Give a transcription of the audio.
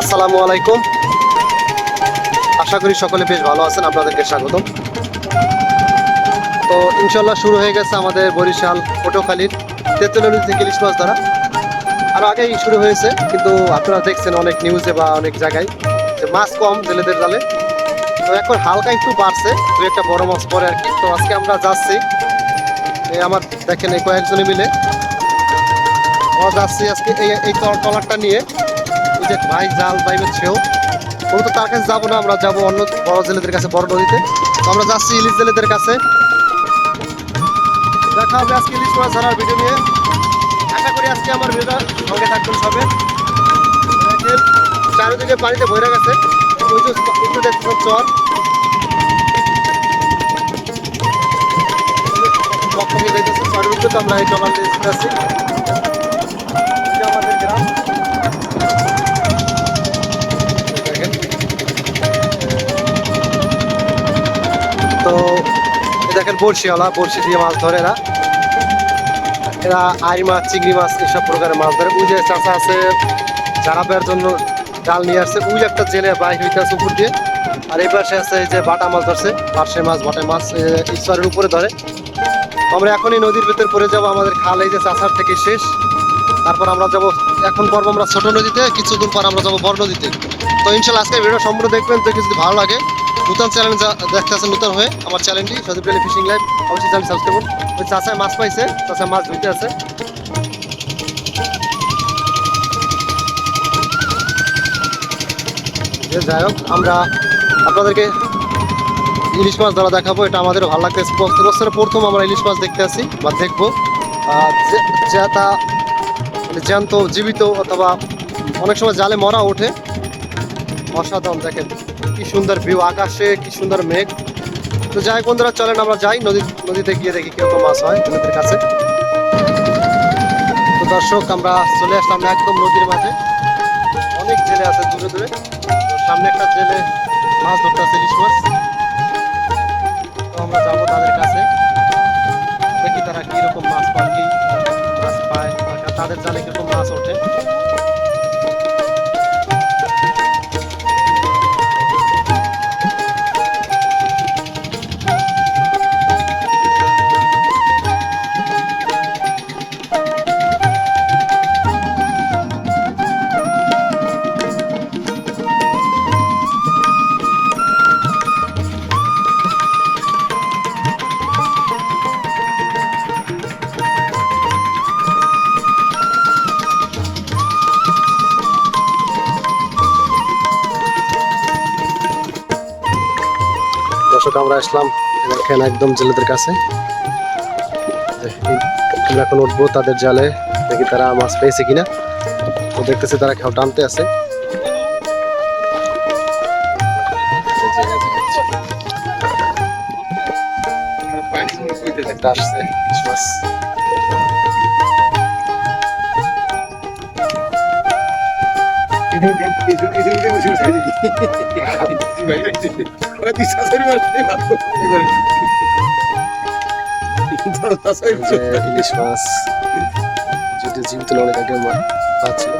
আসসালামু আলাইকুম। আশা করি সকলে বেশ ভালো আছেন, আপনাদেরকে স্বাগতম। তো ইনশাল্লাহ শুরু হয়ে গেছে আমাদের বরিশাল পটুখালীর তেতুল থেকে ইলিশ মাছ ধরা। আর আগেই শুরু হয়েছে, কিন্তু আপনারা দেখছেন অনেক নিউজে বা অনেক জায়গায় যে মাছ কম জেলেদের জালে। তো এখন হালকা একটু বাড়ছে দু একটা বড় মাছ পরে আর কি। তো আজকে আমরা যাচ্ছি আমার দেখেন এই কয়েকজনে মিলে। আমরা যাচ্ছি আজকে এই এই ট্রলারটা নিয়ে। যে ভাই জাল বাইবের ছেও মূলত তার কাছে যাব না, আমরা যাব অন্য বড় জেলেদের কাছে, বড় নদীতে। তো আমরা যাচ্ছি ইলিশ জেলেদের কাছে। দেখা হবে আজকে ইলিশ মাছ ধরার ভিডিও নিয়ে। আশা করি আজকে আমার ভিডিওটা সঙ্গে থাকবেন সবে। চারিদিকে পানিতে ভরে গেছে। ওই যে একটু দেখছেন চর বকবকে যাইতেছে চরের উপরে তো আমরা এই টলার দিয়ে দেখেন বড়শিওয়ালা বড়শি দিয়ে মাছ ধরে এরা। এরা আড়ি মাছ, চিংড়ি মাছ, এসব প্রকারের মাছ ধরে। ওই যে চাষা আছে জারাবের জন্য ডাল নিয়ে আসছে, ওই একটা জেলে বাইক হইতে আছে উপর দিয়ে। আর এই পাশে আছে যে বাটা মাছ ধরছে পার্শে মাছ বাটা মাছ ঈশ্বরের উপরে ধরে। আমরা এখনই নদীর ভেতর পড়ে যাব, আমাদের খাল এই যে চাষার থেকে শেষ। তারপর আমরা যাব এখন পর্ব আমরা ছোট নদীতে কিছুদিন পর আমরা যাব বড় নদীতে। তো ইনশাল্লাহ আজকে ভিডিও সম্পূর্ণ দেখবেন দেখে যদি ভালো লাগে নতুন চ্যানেল দেখতে আছেন নতুন হয়ে আমার চ্যানেলটি সদীপ রেলি ফিশিং লাইভ অবশ্যই চ্যানেল সাবস্ক্রাইব করুন। ওই চাষায় মাছ পাইছে চাষায় মাছ ধুইতে আছে। যাই হোক আমরা আপনাদেরকে ইলিশ মাছ ধরা দেখাবো এটা আমাদেরও ভালো লাগতেছে। বছরে প্রথম আমরা ইলিশ মাছ দেখতে আসি বা দেখব। আহ, যে- যা তা মানে জ্যান্ত, জীবিত অথবা অনেক সময় জালে মরা ওঠে। অসাধারণ, দেখেন কি সুন্দর ভিউ আকাশে কি সুন্দর মেঘ। তো যাই বন্ধুরা, চলেন আমরা যাই, নদী, নদীতে গিয়ে দেখি কীরকম মাছ হয় নদীর কাছে। তো দর্শক, আমরা চলে আসলাম একদম নদীর মাঝে। অনেক জেলে আছে দূরে দূরে। সামনে একটা জেলে মাছ ধরতে আছে ইলিশ মাছ। তাদের জালে কীরকম মাছ ওঠে? দর্শক, আমরা আসলাম এখানে একদম জেলেদের কাছে। আমরা এখন উঠবো তাদের জালে, দেখি তারা মাছ পেয়েছে কিনা। তো দেখতেছি তারা খেয়াল টানতে আছে। আসছে এই যে ইলিশ মাছ যদি জীবিত অনেক আগে মা- পাচ্ছিল